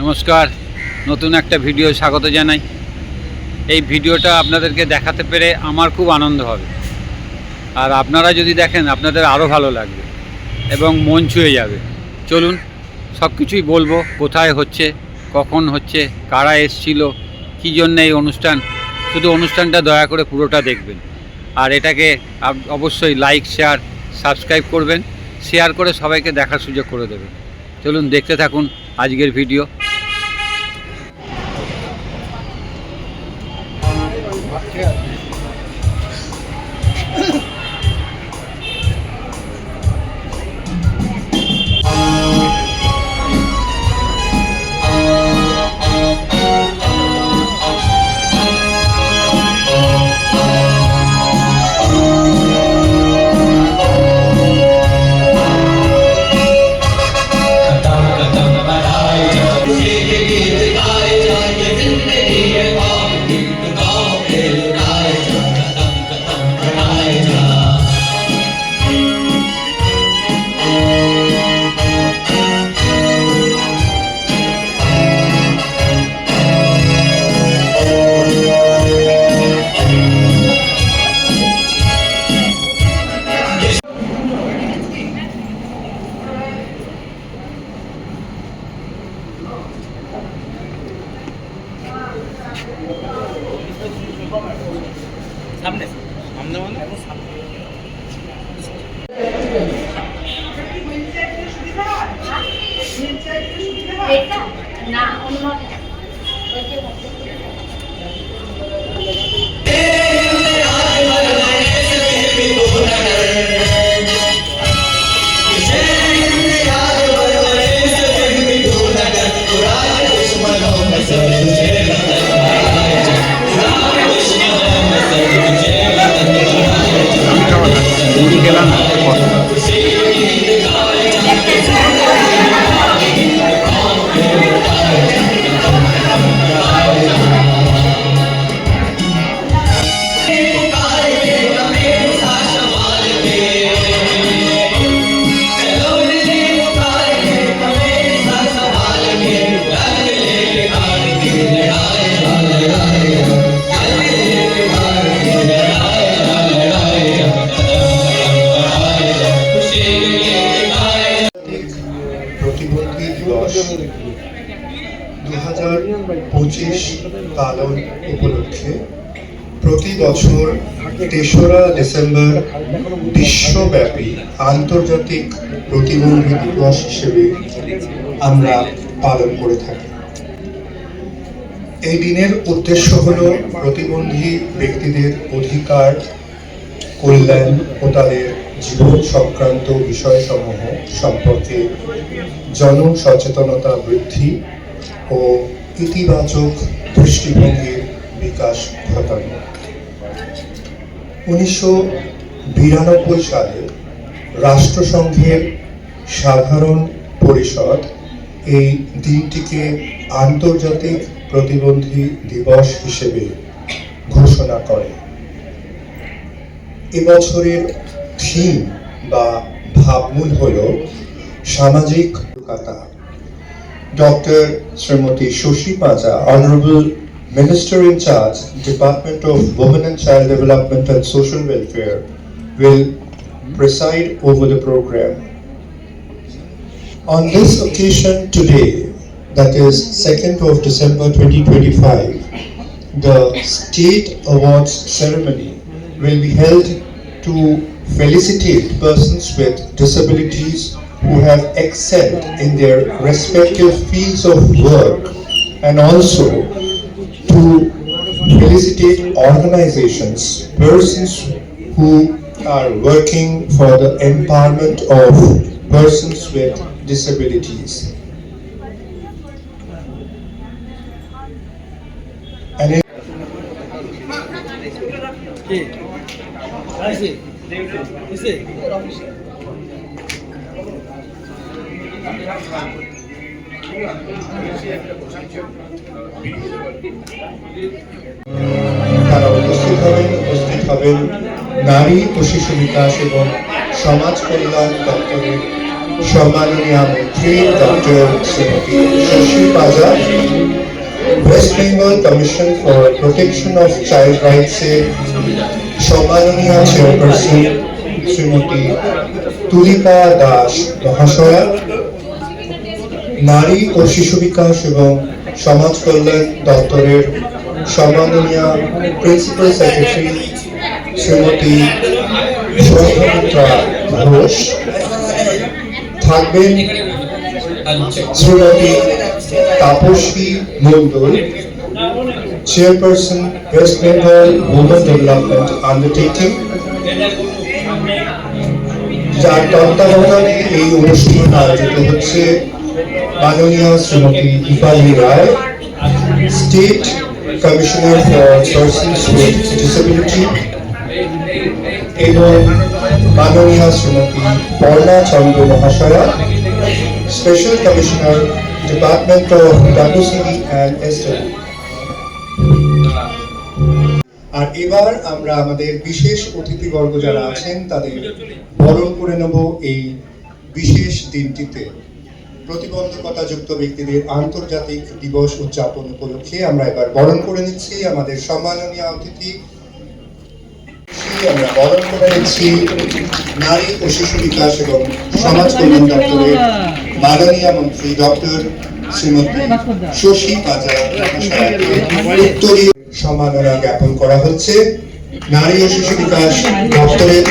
নমস্কার। নতুন একটা ভিডিও স্বাগত জানাই। এই ভিডিওটা আপনাদেরকে দেখাতে পেরে আমার খুব আনন্দ হবে। আর আপনারা যদি দেখেন, আপনাদের আরও ভালো লাগবে এবং মন ছুঁয়ে যাবে। চলুন সব কিছুই বলব, কোথায় হচ্ছে, কখন হচ্ছে, কারা এসছিল, কী জন্য এই অনুষ্ঠান? শুধু অনুষ্ঠানটা দয়া করে পুরোটা দেখবেন। আর এটাকে অবশ্যই লাইক শেয়ার সাবস্ক্রাইব করবেন শেয়ার করে সবাইকে দেখার সুযোগ করে দেবেন। চলুন, দেখতে থাকুন আজকের ভিডিও। পালন উপলক্ষে প্রতি বছর তেসরা ডিসেম্বর বিশ্বব্যাপী আন্তর্জাতিক প্রতিবন্ধী দিবস হিসেবে আমরা পালন করে থাকি। এই দিনের উদ্দেশ্য হল প্রতিবন্ধী ব্যক্তিদের অধিকার, কল্যাণ ও তাদের জীবন সংক্রান্ত বিষয়সমূহ সম্পর্কে জনসচেতনতা বৃদ্ধি ও ইতিবাচক দৃষ্টিভঙ্গির বিকাশ ঘটানো। উনিশশো বিরানব্বই সালে রাষ্ট্রসংঘের সাধারণ পরিষদ এই দিনটিকে আন্তর্জাতিক প্রতিবন্ধী দিবস হিসেবে ঘোষণা করে। এবছরের থিম বা ভাবমূল হল সামাজিক Kolkata Dr. Srimati Shoshi Honorable Minister in Charge, Department of Women and Child Development and Social Welfare, will preside over the program. On this occasion today, that is 2nd of December 2025, the State Awards ceremony will be held to felicitate persons with disabilities who have excelled in their respective fields of work and also to felicitate organizations, persons who are working for the empowerment of persons with disabilities. And in তারা উপস্থিত হবেন উপস্থিত হবেন নারী ও শিশু বিকাশ এবং সমাজ কল্যাণ দপ্তরের সম্মাননীয় মন্ত্রী doctor Shrimati Shashi Paja West Bengal commission for protection of child rights এর সম্মাননীয় চেয়ারপারসন শ্রীমতী তুলিকা দাস মহাশয়া। নারী ও শিশু বিকাশ এবং সমাজ কল্যাণ দপ্তরের সম্মাননীয় প্রিন্সিপাল সেক্রেটারি শ্রীমতী সৌভমিত্রা ঘোষ থাকবেন Shrimati Tapasi Mondal chairperson West Bengal women development undertaking যার তত্ত্বাবধানে এই অনুষ্ঠান আয়োজিত হচ্ছে। মাননীয় Shrimati Dipali Roy state commissioner for persons with disability এবং মাননীয় Shrimati Barna Chandra মহাশয়া special commissioner department of WCD and SD আর এবার আমরা আমাদের বিশেষ অতিথিবর্গ যারা আছেন, তাদের বরণ করে নেব এই বিশেষ দিনটিতে। প্রতিবন্ধকতাযুক্ত ব্যক্তিদের আন্তর্জাতিক দিবস উদযাপন উপলক্ষে আমরা এবার বরণ করে নিচ্ছি আমাদের সম্মাননীয় অতিথি। আমরা বরণ করে নিচ্ছি নারী ও শিশু বিকাশ এবং সমাজ কল্যাণ দপ্তরের মাননীয় মন্ত্রী ডক্টর শ্রীমতী শশী পাজা উত্তরীয় সম্মাননা জ্ঞাপন করা হচ্ছে। নারী ও শিশু বিকাশ দপ্তরের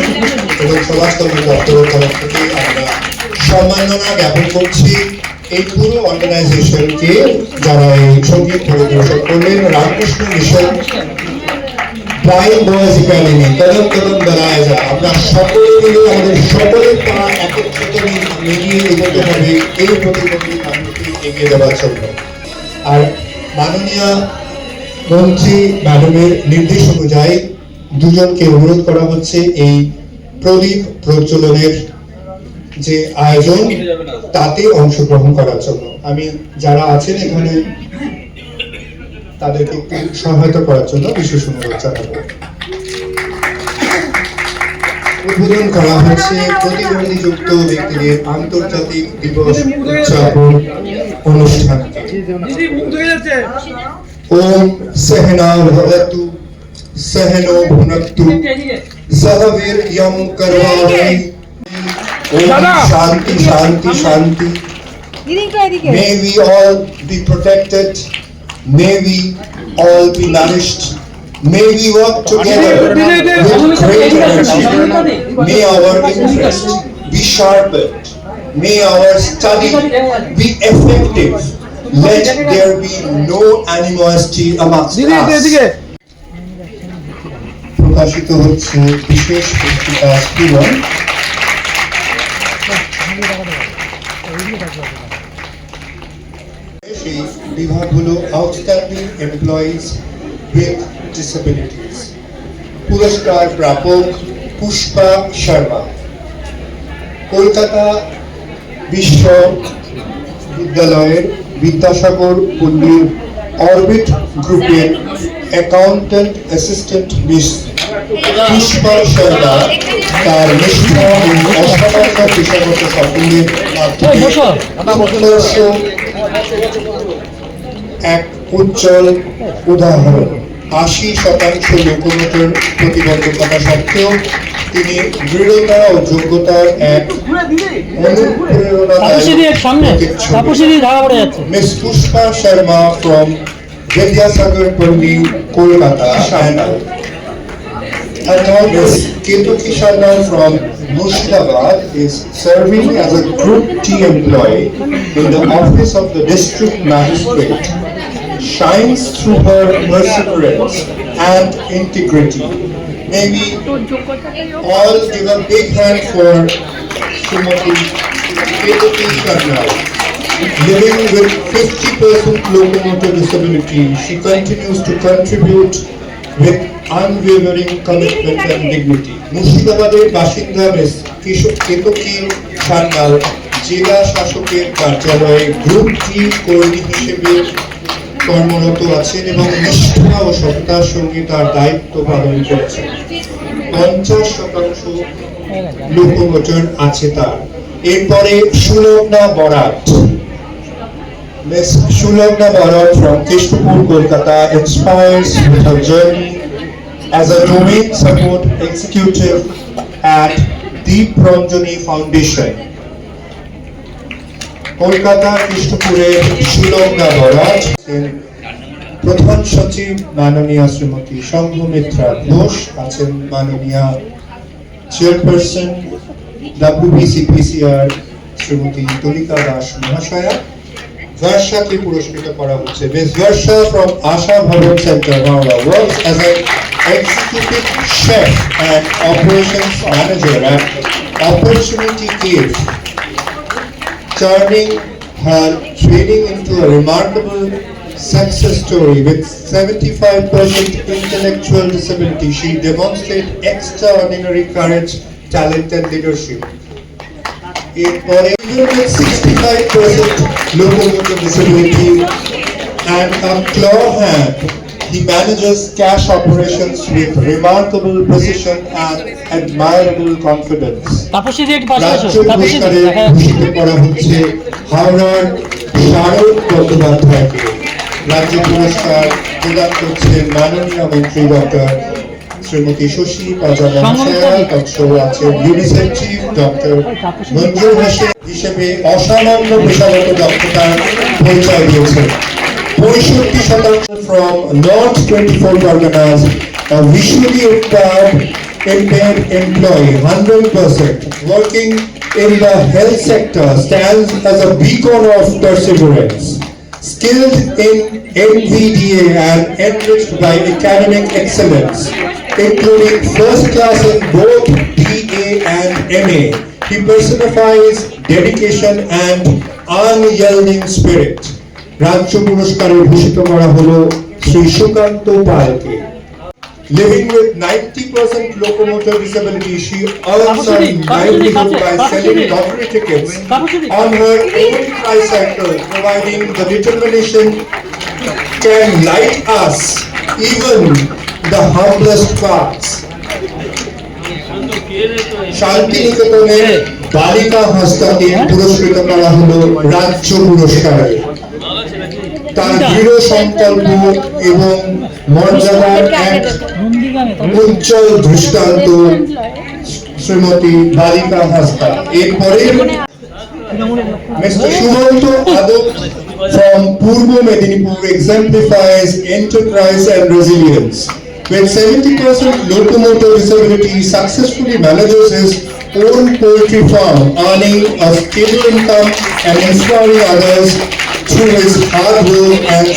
এবং সমাজ কল্যাণ দপ্তরের তরফ থেকে সম্মাননা জ্ঞাপন করছি। এই পুরো অর্গানাইজেশনকে যারা এই সংগীত পরিদর্শন করলেন, রামকৃষ্ণ মিশন সকলের একত্রিত এগিয়ে জন্য। আর মাননীয় মন্ত্রী নির্দেশ অনুযায়ী দুজনকে অনুরোধ করা হচ্ছে, এই প্রদীপ প্রজ্বলনের যে আয়োজন তাতে অংশগ্রহণ করার জন্য। আমি যারা আছেন এখানে, তাদেরকে একটু সহায়তা করার জন্য বিশেষ অনুরোধ জানাব। উদ্বোধন করা হচ্ছে প্রতিবন্ধীযুক্ত ব্যক্তিদের আন্তর্জাতিক দিবস উদযাপন অনুষ্ঠানকে। ওম সহনা ভবতু, সহনো ভুনক্তু, সহবীর ইয়ম করবাবৈ ওম শান্তি শান্তি শান্তি May we all be protected. May we all be nourished. May we work together with great energy. May our interest be sharpened. May our study be effective. Let there be no animosity amongst us. প্রকাশিত হচ্ছে বিশেষ পত্রিকা স্পিরন বিভাগ হলো outstanding employees with disabilities পুরস্কার প্রাপক পুষ্পা শর্মা। কলকাতা বিশ্ব বিদ্যালয়ের বিদ্যাসাগর পল্লীর অরবিট গ্রুপের accountant assistant miss Pushpa Sharma তার নিষ্ঠা অসামান্য পেশাগত সাফল্যের মাধ্যমে এক উজ্জ্বল উদাহরণ আশি শতাংশ লোকমোটর প্রতিবন্ধকতা সত্ত্বেও তিনি দৃঢ়তা ও যোগ্যতার এক from Vidyasagar Pandi, Kolkata, and and now Miss Ketuki Sharma from Murshidabad is serving as a Group T employee in the office of the district magistrate. Shines through her perseverance and integrity. May we all give a big hand for Srimati Ketuki Sharma. Living with 50% locomotor disability, she continues to contribute with unwavering commitment and dignity. মুর্শিদাবাদের বাসিন্দা miss কিশোর কেতকী সান্যাল জেলা শাসকের কার্যালয়ে group টি কর্মী হিসেবে কর্মরত আছেন এবং নিষ্ঠা ও সত্তার সঙ্গে তার দায়িত্ব পালন করছেন। পঞ্চাশ শতাংশ লোকবচন আছে তার। এরপরে Sulagna Barat Sulagna Barat from Krishnapur Kolkata expires as a domain support executive at Deep foundation Kolkata কৃষ্ণপুরের শিলঙ্গা মহারাজ। প্রধান সচিব মাননীয় শ্রীমতী সংঘমিত্রা ঘোষ আছেন মাননীয় চেয়ারপারসন ডাব্লিউবিসিপিসিআর শ্রীমতী তলিকা দাস মহাশয়া। ভার্সাকে পুরস্কৃত করা হচ্ছে Miss Varsha from Asha Bhavan centre Bangla works as a executive chef and operation manager and opportunity gift turning her training into a remarkable success story with 75% intellectual disability. She demonstrates extraordinary courage, talent and leadership. এরপরে even with 65% locomotor disability and a claw hand, he manages cash operations with remarkable precision and admirable confidence. আসো রাজ্য পুরস্কারে দেখা ভূষিত করা হচ্ছে হাওড়ার শারদ বন্দ্যোপাধ্যায়কে রাজ্য পুরস্কার প্রদান করছেন মাননীয় মন্ত্রী doctor Shrimati Shashi মহাশয়া UNICEF chief doctor Manzoor Hossain. হিসেবে অসামান্য পেশাগত দক্ষতার পরিচয় দিয়েছেন। পঁয়ষট্টি শতাংশ from North Twenty Four Parganas a visually impaired impaired employee, hundred percent, working in the health sector stands as a beacon of perseverance. Skilled in NVDA and enriched by academic excellence, including first class in both BA and MA. He personifies dedication and unyielding spirit. রাজ্য পুরস্কারে ভূষিত করা হলো শ্রী সুকান্ত পালকে Living with 90% locomotor disability, she earns her livelihood by selling lottery tickets on her own tricycle, providing the determination can light us, even the humblest paths. শান্তিনিকেতনের বালিকা হস্তাকে পুরস্কৃত করা হলো রাজ্য পুরস্কারে তার দৃঢ় সংকল্প এবং মর্যাদার এক নন্দীগ্রামে উজ্জ্বল দৃষ্টান্ত শ্রীমতী বালিকা হাসদা এরপরে Mr. Shumanto Adok from Purbo Medinipur exemplifies enterprise and resilience. With 70% locomotor disability, successfully manages his own poultry farm, earning a stable income and inspiring others through his hard work and.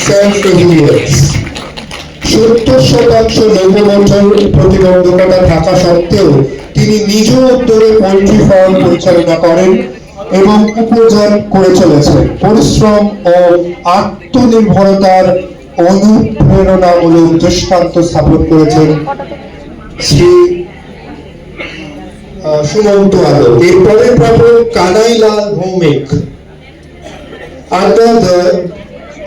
সত্তর শতাংশ লোকমোটর প্রতিবন্ধকতা থাকা সত্ত্বেও তিনি নিজ উদ্যোগে poultry farm পরিচালনা করেন এবং উপার্জন করে চলেছেন। পরিশ্রম ও আত্মনির্ভরতার অনুপ্রেরণামূলক দৃষ্টান্ত স্থাপন করেছেন শ্রী সুমন্ত আদর এরপরে প্রাপক Kanailal Bhowmik. Under the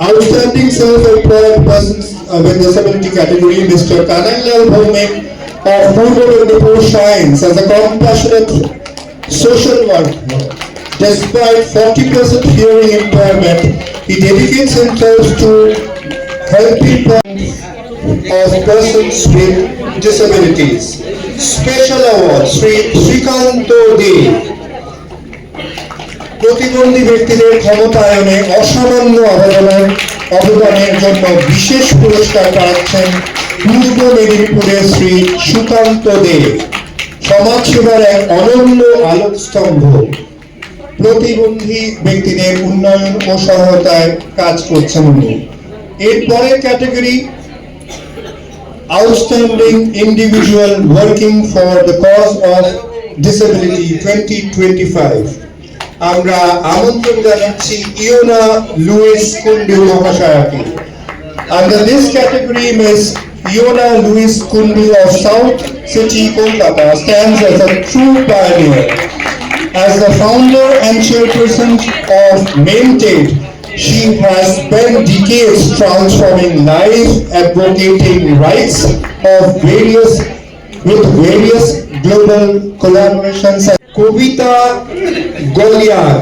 outstanding self-employed persons uh, with disability category, Mr. Kananlal Bhaumek of Purvo Medipur shines as a compassionate social worker. Despite 40% hearing impairment, he dedicates himself to helping of persons with disabilities. Special award, Sri Srikanto Dev. প্রতিবন্ধী ব্যক্তিদের ক্ষমতায়নে অসামান্য অবদানের অবদানের জন্য বিশেষ পুরস্কার পাচ্ছেন পূর্ব মেদিনীপুরের শ্রী সুকান্ত দেব সমাজসেবার এক অনন্য আলোকস্তম্ভ। প্রতিবন্ধী ব্যক্তিদের উন্নয়ন ও সহায়তায় কাজ করছেন উনি। এরপরের category outstanding individual working for the cause of disability 2025 আমরা আমন্ত্রণ জানাচ্ছি ইওনা লুইস কুন্ডু মহাশয়াকে Under this category, Ms. Iona Louis Kundu of South City, Kolkata stands as a true pioneer. As the founder and chairperson of Maintain, she has spent decades transforming lives, advocating rights of various with various global collaborations. Kabita Goliyar.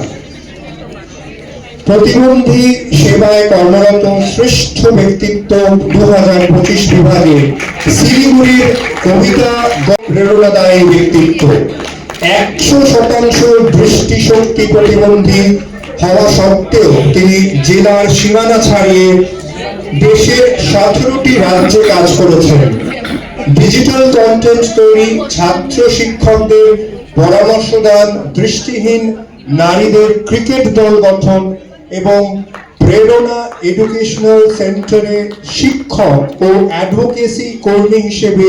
প্রতিবন্ধী সেবায় কর্মরত শ্রেষ্ঠ ব্যক্তিত্ব দু হাজার পঁচিশ বিভাগে শিলিগুড়ির কবিতা প্রেরণাদায়ী ব্যক্তিত্ব। একশো শতাংশ দৃষ্টিশক্তি প্রতিবন্ধী হওয়া সত্ত্বেও তিনি জেলার সীমানা ছাড়িয়ে দেশের সতেরোটি রাজ্যে কাজ করেছেন। ডিজিটাল কন্টেন্ট তৈরি ছাত্র শিক্ষকদের পরামর্শ দান দৃষ্টিহীন নারীদের ক্রিকেট দল গঠন এবং প্রেরণা এডুকেশনাল সেন্টারে শিক্ষক ও অ্যাডভোকেসি কর্মী হিসেবে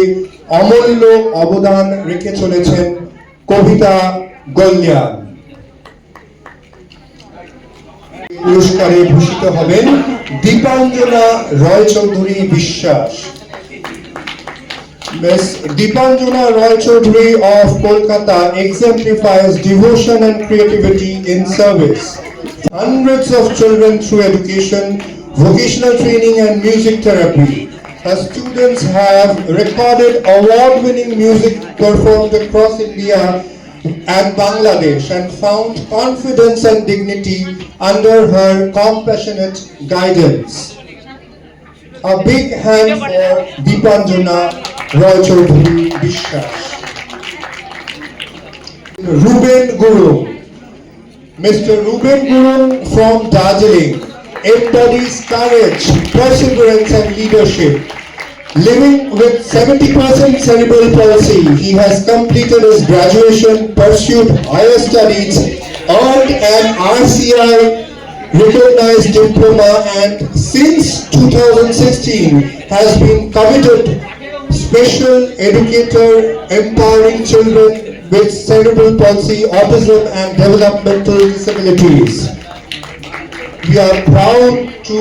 অমূল্য অবদান রেখে চলেছেন কবিতা গল্যাণ পুরস্কারে ভূষিত হবেন দীপাঞ্জনা রয় চৌধুরী বিশ্বাস। Miss Deepanjana Roy Chaudhary of Kolkata exemplifies devotion and creativity in service. Hundreds of children through education, vocational training and music therapy. Her students have recorded award-winning music performed across India and Bangladesh and found confidence and dignity under her compassionate guidance. A big hand for Deepanjana Roy Chaudhary বিশ্বাস Ruben Guru Mr. Ruben Guru from Darjeeling embodies courage, perseverance and leadership. Living with 70% cerebral palsy, he has completed his graduation, pursued higher studies, earned an RCI recognized diploma and since 2016 has been committed special educator empowering children with cerebral palsy, autism and developmental disabilities. We are proud to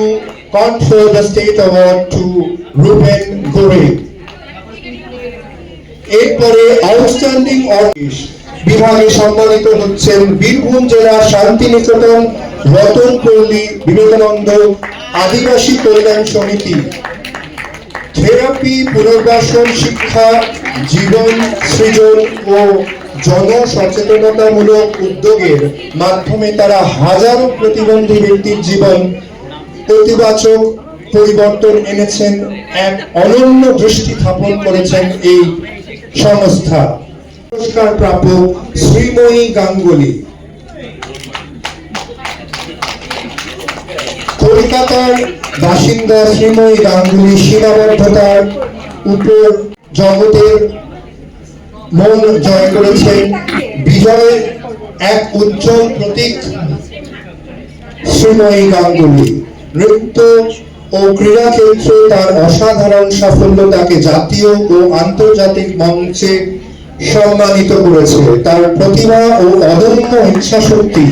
confer the state award to Ruben Gore. এরপরে outstanding অর্কিশ বিভাগে সম্মানিত হচ্ছেন বীরভূম জেলার শান্তিনিকেতন রতনপল্লী বিবেকানন্দ আদিবাসী কল্যাণ সমিতি therapy, পুনর্বাসন, শিক্ষা, জীবন সৃজন ও জনসচেতনতামূলক উদ্যোগের মাধ্যমে তারা হাজারো প্রতিবন্ধী ব্যক্তির জীবন প্রতিবাচক পরিবর্তন এনেছেন, এক অনন্য দৃষ্টি স্থাপন করেছেন এই সংস্থা। পুরস্কার প্রাপক শ্রীময়ী গাঙ্গুলি। কলকাতার বাসিন্দা শ্রীময়ী গাঙ্গুলি সীমাবদ্ধতার উপর জগতের মন জয় করেছেন। বিজয়ের এক উজ্জ্বল প্রতীক শ্রীময়ী গাঙ্গুলি। নৃত্য ও ক্রীড়া ক্ষেত্রে তার অসাধারণ সাফল্য তাকে জাতীয় ও আন্তর্জাতিক মঞ্চে সম্মানিত করেছে। তার প্রতিভা ও অদম্য ইচ্ছাশক্তি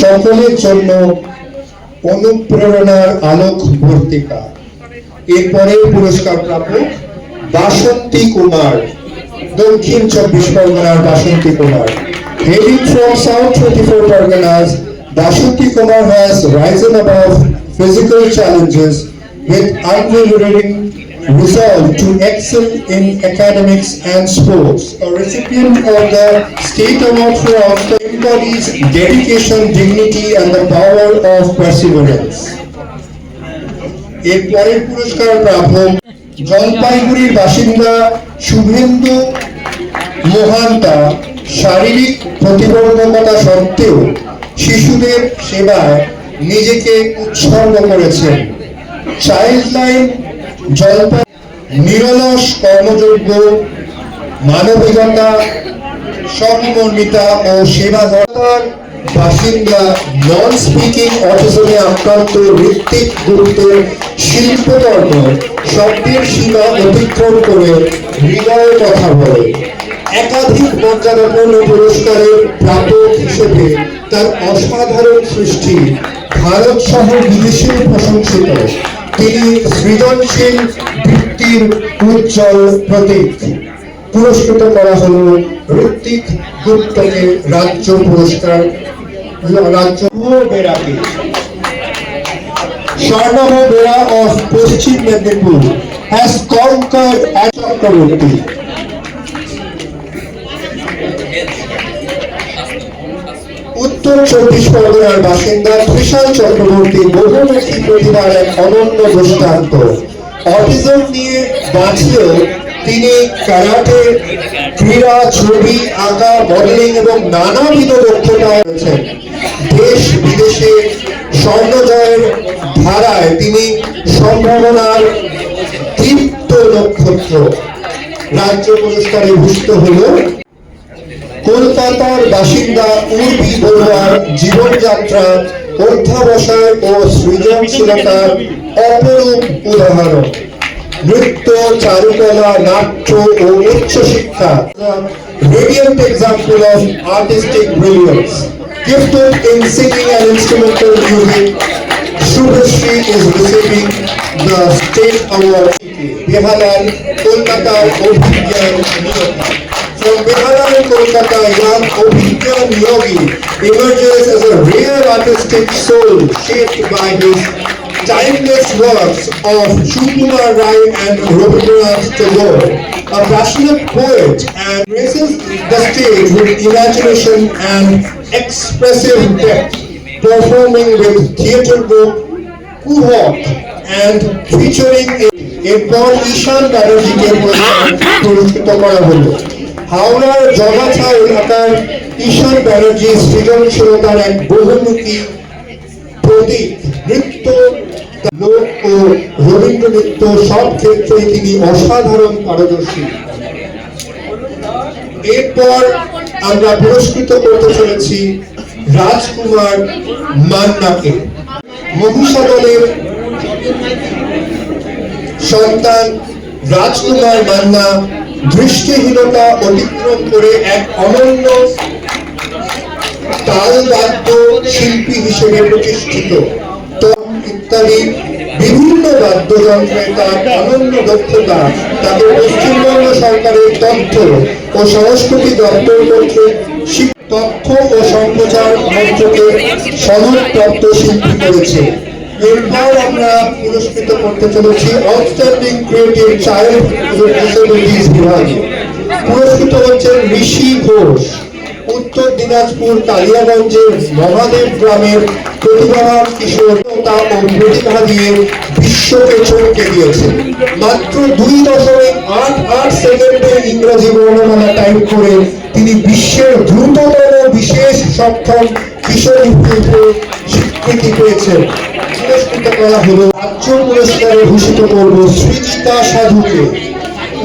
সকলের জন্য অনুপ্রেরণার আলোক বর্তিকা এরপরে পুরস্কার প্রাপক বাসন্তী কুমার, দক্ষিণ চব্বিশ পরগনার Basanti Kumar. Heading from South twenty four Parganas Basanti Kumar has risen about physical challenges with unwavering resolve to excel in academics and sports. A recipient of the State Award for Outstanding embodies dedication, dignity and the power of perseverance. এর পরের পুরস্কার প্রাপক জলপাইগুড়ির বাসিন্দা শুভেন্দু মোহান্তা শারীরিক প্রতিবন্ধকতা সত্ত্বেও শিশুদের সেবায় নিজেকে উৎসর্গ করেছেন চাইল্ড লাইন নিরলস কর্মযোগ্য মানবিকতা ও বাসিন্দা নন স্পিকিং অটিজমে আক্রান্ত ঋত্বিক গুরুত্বের শিল্পকর্ম শব্দের সীমা অতিক্রম করে হৃদয়ে কথা বলে। একাধিক মর্যাদাপূর্ণ পুরস্কারের প্রাপক হিসেবে তার অসাধারণ সৃষ্টি ভারত সহ বিদেশেও প্রশংসিত। তিনি সৃজনশীল বৃত্তির উজ্জ্বল প্রতীক। পুরস্কৃত করা হল ঋত্বিক গুপ্তকে রাজ্য পুরস্কার রাজ্য বেড়াকে Swarnava Bera of Paschim Medinipur has conquered Chakraborty উত্তর চব্বিশ পরগনার বাসিন্দা ত্রিশাল চক্রবর্তী বহুমুখী প্রতিভার এক অনন্য দৃষ্টান্ত। অটিজম নিয়ে বাঁচলেও তিনি ক্যারাটে, ক্রীড়া, ছবি, আঁকা মডেলিং এবং নানাবিধ দক্ষতা রয়েছেন দেশ বিদেশে স্বর্ণ জয়ের ধারায় তিনি সম্ভাবনার দীপ্ত নক্ষত্র। রাজ্য পুরস্কারে ভূষিত হল কলকাতার বাসিন্দা উর্বি বড়ুয়ার জীবনযাত্রা অধ্যাবসায় ও সৃজনশীলতার অপরূপ উদাহরণ নৃত্য চারুকলা নাট্য ও উচ্চশিক্ষা example of artistic brilliance gifted in singing and instrumental music Shubhashri is receiving the state award Bihalal Kolkata Obhigyan Yogi From Bihalal Kolkata young Obhigyan Yogi emerges as a rare artistic soul shaped by his timeless works of Shukumar Rai and Rabindranath Tagore, a passionate poet and graces the stage with imagination and expressive depth, performing with theatre group Kuhok and featuring এরপর ঈশান ব্যানার্জিকে পুরস্কার- পুরস্কৃত করা হলো হাওড়ার জগাছা এলাকার ঈশান ব্যানার্জি সৃজনশীলতার এক বহুমুখী প্রতীক। নৃত্য, লোক ও রবীন্দ্র নৃত্য সব ক্ষেত্রেই তিনি অসাধারণ পারদর্শী। এরপর আমরা পুরস্কৃত করতে চলেছি রাজকুমার মান্নাকে। মহিষাদলের সন্তান রাজকুমার মান্না দৃষ্টিহীনতা অতিক্রম করে এক অনন্য তালবাদ্য শিল্পী হিসেবে প্রতিষ্ঠিত। ইত্যাদি বিভিন্ন বাদ্যযন্ত্রে তার অনন্য দক্ষতা তাকে পশ্চিমবঙ্গ সরকারের তথ্য ও সংস্কৃতি দপ্তর কর্তৃক তথ্য ও সম্প্রচার মন্ত্রকে সনদপ্রাপ্ত শিল্পী করেছে। এরপর আমরা পুরস্কৃত করতে চলেছি আউটস্ট্যান্ডিং ক্রিয়েটিভ চাইল্ড ডিসেবিলিটিস বিভাগে। পুরস্কৃত হচ্ছেন ঋষি ঘোষ, উত্তর দিনাজপুর কালিয়াগঞ্জের মহাদেব গ্রামের প্রতিভাবান কিশোর তা ও প্রতিভা দিয়ে বিশ্বকে চমকে দিয়েছে। মাত্র দুই দশমিক আট আট সেকেন্ডে ইংরেজি বর্ণমালা টাইপ করে তিনি বিশ্বের দ্রুততম, বিশেষ সক্ষম কিশোর স্বীকৃতি পেয়েছেন। পুরস্কৃত করা হলো রাজ্য পুরস্কারে ভূষিত করব সৃজিতা সাধুকে।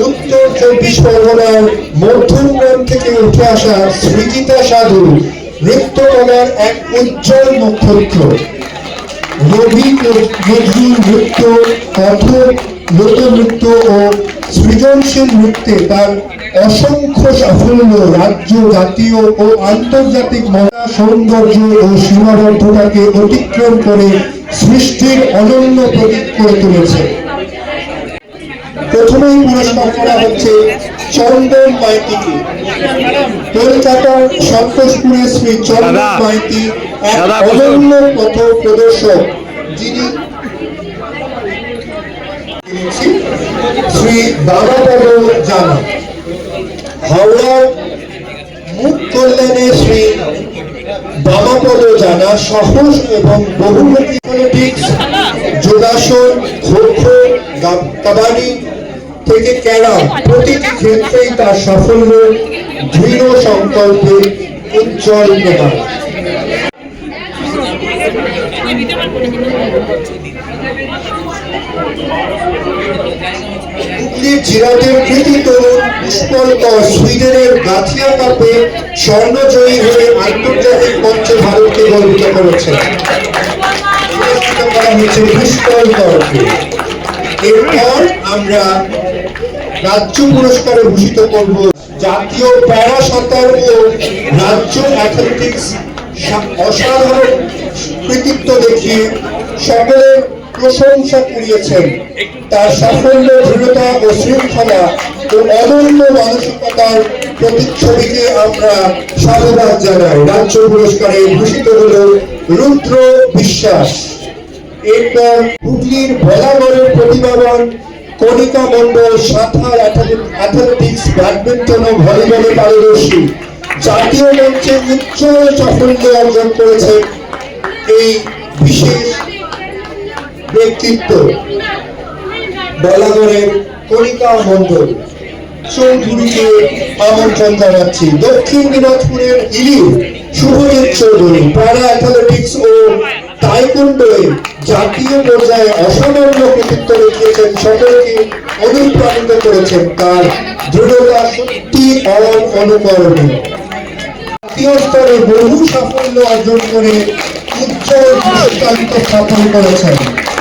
উত্তর চব্বিশ পরগনার মধ্যমগ্রাম থেকে উঠে আসা সাধু নৃত্যকলার এক উজ্জ্বল নক্ষত্র। রবি নৃত্য লোকনৃত্য ও সৃজনশীল নৃত্যে তার অসংখ্য সাফল্য রাজ্য জাতীয় ও আন্তর্জাতিক মজা সৌন্দর্য ও সীমাবদ্ধতাকে অতিক্রম করে সৃষ্টির অনন্য প্রতীক করে তুলেছে। প্রথমেই পুরস্কার করা হচ্ছে চন্দন মাইতিকে কলকাতার সন্তোষপুরে শ্রী চন্দন মাইতি এক অনন্য পথ প্রদর্শক যিনি শ্রী দাদাপদ জানা হাওড়ার মুখ কল্যাণে শ্রী বামাপদ জানা সহজ এবং বহুমুখী পলিটিক্স যোগাসন খো খো কাবাডি থেকে ক্যারাম প্রতিটি ক্ষেত্রেই তার সাফল্য, দৃঢ় সংকল্পে উজ্জ্বল প্রমাণ জিরাটের কৃতি তরুণ সুইডেনের কাপে স্বর্ণজয়ী হয়ে আন্তর্জাতিক মঞ্চে ভারতকে গর্বিত করেছে। এরপর আমরা রাজ্য পুরস্কারে ভূষিত করব জাতীয় প্যারা সাঁতার ও রাজ্য অ্যাথলেটিক্স অসাধারণ কৃতিত্ব দেখিয়ে সকলের প্রশংসা কুড়িয়েছেন। তার সাফল্য, দৃঢ়তা ও শৃঙ্খলা ও অনন্য মানসিকতার প্রতিচ্ছবিকে আমরা সাধুবাদ জানাই। রাজ্য পুরস্কারে ভূষিত হল রুদ্র বিশ্বাস। এরপর হুগলির বলাগড়ের প্রতিভাবান কণিকা মণ্ডল সাঁতার অ্যাথলেটিক্স ব্যাডমিন্টন ও ভলিবলে পারদর্শী। জাতীয় মঞ্চে উচ্চ সাফল্য অর্জন করেছে এই বিশেষ ব্যক্তিত্ব বলাগড়ের কণিকা মন্ডল চৌধুরীকে আমন্ত্রণ জানাচ্ছি। দক্ষিণ দিনাজপুরের ইলিউ শুভজিৎ চৌধুরী, প্যারা অ্যাথলেটিক্স ও তাইকুন্ডোয় জাতীয় পর্যায়ে অসামান্য কৃতিত্ব দেখিয়েছেন সকলকে অনুপ্রাণিত করেছেন তার দৃঢ়তা সত্যি অন অনুকরণীয় জাতীয় স্তরে বহু সাফল্য অর্জন করে উজ্জ্বল দৃষ্টান্ত স্থাপন করেছেন।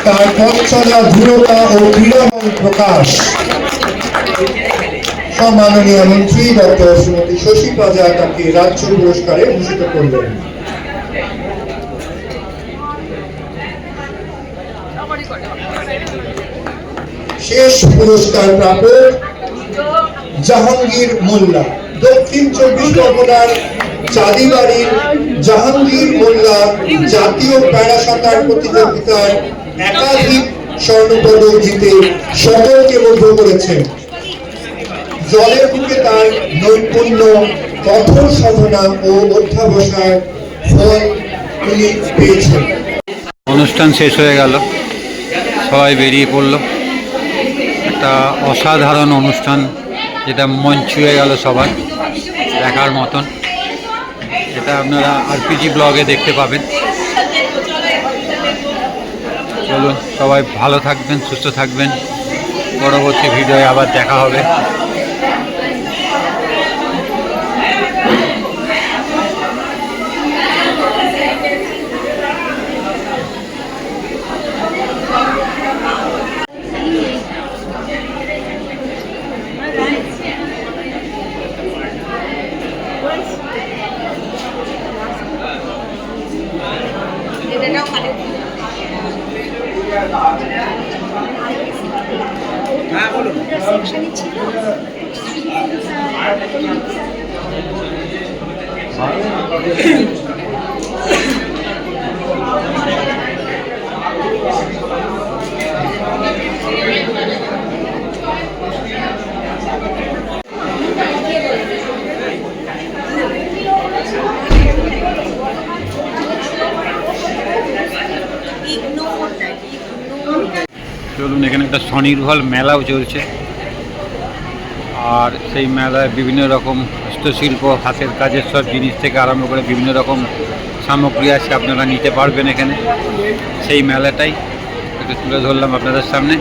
তার পথ চলা দৃঢ়তা ও ক্রীড়াময় প্রকাশ। সম্মাননীয় মন্ত্রী ডক্টর শ্রীমতী শশী পাজা তাকে রাজ্য পুরস্কারে ভূষিত করলেন। শেষ পুরস্কার প্রাপক জাহাঙ্গীর মোল্লা। দক্ষিণ চব্বিশ পরগনার চাঁদিবাড়ির জাহাঙ্গীর মোল্লা জাতীয় প্যারা সাঁতার প্রতিযোগিতায় একাধিক স্বর্ণপদক জিতে সকলকে মুগ্ধ করেছেন। জলের বুকে তার নৈপুণ্য, কঠোর সাধনা ও অধ্যাবসায় ফল উনি পেয়েছেন। অনুষ্ঠান শেষ হয়ে গেল। সবাই বেরিয়ে পড়ল। একটা অসাধারণ অনুষ্ঠান, যেটা মন ছুঁয়ে গেল সবার, দেখার মতন। এটা আপনারা আরপিজি ব্লগে দেখতে পাবেন। চলুন সবাই ভালো থাকবেন সুস্থ থাকবেন। পরবর্তী ভিডিওয়ে আবার দেখা হবে। হ্যাঁ, ছিল চলুন, এখানে একটা স্বনির্ভর মেলাও চলছে। আর সেই মেলায় বিভিন্ন রকম হস্তশিল্প, হাতের কাজের সব জিনিস থেকে আরম্ভ করে বিভিন্ন রকম সামগ্রী আছে, আপনারা নিতে পারবেন এখানে। সেই মেলাটাই। একটু তুলে ধরলাম আপনাদের সামনে।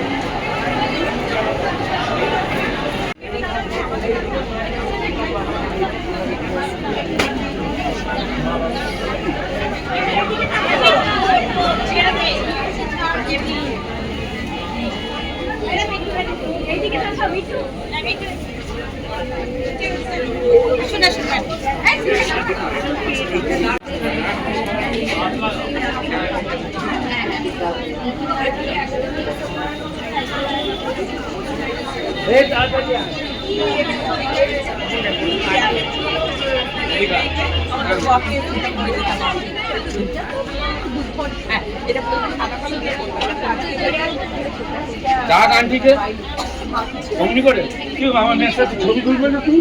আন্টিকে অমনি করে? কি আমার মেয়ের সাথে ছবি তুলবে না তুমি?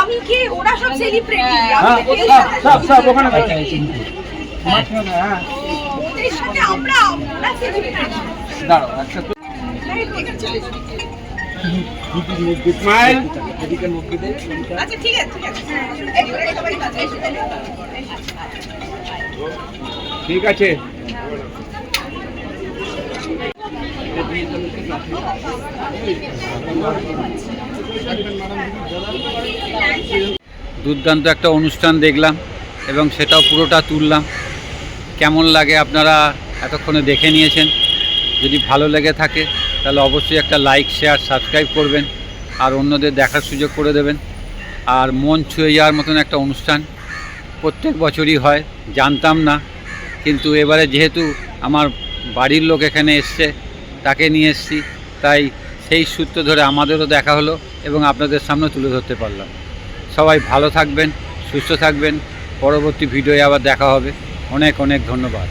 আমি কি? ওরা সব সেলিব্রিটি হ্যাঁ সব সব ওখানে মাঝখানে, হ্যাঁ। ওদের সাথে আমরা আমরা সেলিব্রিটি দাঁড়াও একটা আচ্ছা ঠিক আছে ঠিক ঠিক আছে। দুর্দান্ত একটা অনুষ্ঠান দেখলাম এবং সেটাও পুরোটা তুললাম। কেমন লাগে আপনারা এতক্ষণে দেখে নিয়েছেন? যদি ভালো লেগে থাকে, তাহলে অবশ্যই একটা লাইক, শেয়ার, সাবস্ক্রাইব করবেন আর অন্যদের দেখার সুযোগ করে দেবেন। আর মন ছুঁয়ে যাওয়ার মতন একটা অনুষ্ঠান প্রত্যেক বছরই হয়, জানতাম না। কিন্তু এবারে যেহেতু আমার বাড়ির লোক এখানে এসছে তাকে নিয়ে এসছি। তাই সেই সূত্র ধরে আমাদেরও দেখা হলো এবং আপনাদের সামনে তুলে ধরতে পারলাম। সবাই ভালো থাকবেন, সুস্থ থাকবেন। পরবর্তী ভিডিওয়ে আবার দেখা হবে। অনেক অনেক ধন্যবাদ।